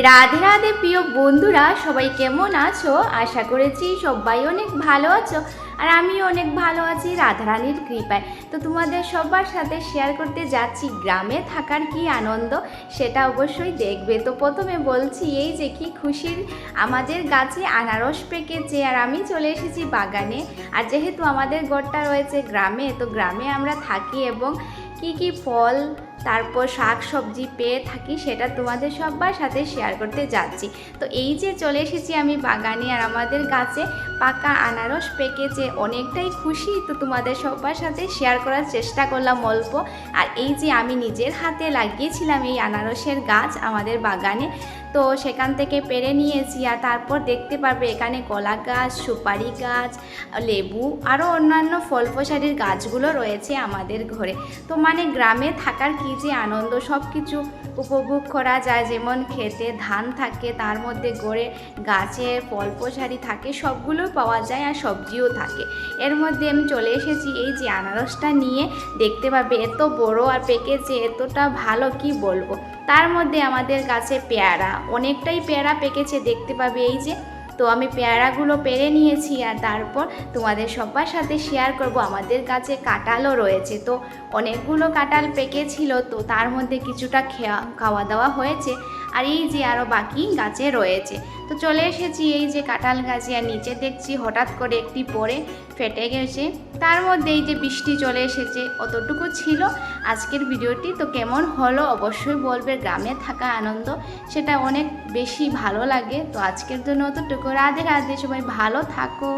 রাধে রাধে প্রিয় বন্ধুরা, সবাই কেমন আছো? আশা করেছি সবাই অনেক ভালো আছো আর আমি অনেক ভালো আছি রাধারানীর কৃপায়। তো তোমাদের সবার সাথে শেয়ার করতে যাচ্ছি, গ্রামে থাকার কি আনন্দ সেটা অবশ্যই দেখবে। তো প্রথমে বলছি এই যে কি খুশির আমাদের গাছে আনারস পেকেছে আর আমি চলে এসেছি বাগানে। আর যেহেতু আমাদের ঘরটা রয়েছে গ্রামে, তো গ্রামে আমরা থাকি এবং কি কি ফল তারপর শাক সবজি পেয়ে থাকি, সেটা তোমাদের সবার সাথে শেয়ার করতে যাচ্ছি। তো এই যে চলে এসেছি আমি বাগানে, আর আমাদের গাছে পাকা আনারস পেকেছে অনেকটাই খুশি, তো তোমাদের সবার সাথে শেয়ার করার চেষ্টা করলাম অল্প। আর এই যে আমি নিজের হাতে লাগিয়েছিলাম এই আনারসের গাছ আমাদের বাগানে, তো সেখান থেকে পেরে নিয়েছি। আর তারপর দেখতে পারবে এখানে কলা গাছ, সুপারি গাছ, লেবু আরও অন্যান্য ফল ফসারির গাছগুলো রয়েছে আমাদের ঘরে। তো মানে গ্রামে থাকার কি যে আনন্দ সব কিছু উপভোগ করা যায়, যেমন খেতে ধান থাকে, তার মধ্যে গড়ে গাছে ফল ফসারি থাকে, সবগুলো পাওয়া যায় আর সবজিও থাকে। এর মধ্যে আমি চলে এসেছি এই যে আনারসটা নিয়ে, দেখতে পাবে এত বড় আর পেকেছে, এতটা ভালো কি বলব? তার মধ্যে আমাদের কাছে পেয়ারা, অনেকটাই পেয়ারা পেকেছে, দেখতে পাবে এই যে। তো আমি পেয়ারাগুলো পেরে নিয়েছি আর তারপর তোমাদের সবার সাথে শেয়ার করব। আমাদের কাছে কাঁটালও রয়েছে। তো অনেকগুলো কাঁটাল পেকেছিল, তো তার মধ্যে কিছুটা খাওয়া দাওয়া হয়েছে। আর এই যে আরও বাকি গাছে রয়েছে। তো চলে এসেছি এই যে কাঁঠাল গাছে আর নিচে দেখছি হঠাৎ করে একটি পরে ফেটে গেছে। তার মধ্যে এই যে বৃষ্টি চলে এসেছে, অতটুকু ছিল। আজকের ভিডিওটি তো কেমন হলো অবশ্যই বলবে, গ্রামে থাকা আনন্দ সেটা অনেক বেশি ভালো লাগে। তো আজকের জন্য অতটুকু। রাধে রাধে, সবাই ভালো থাকো।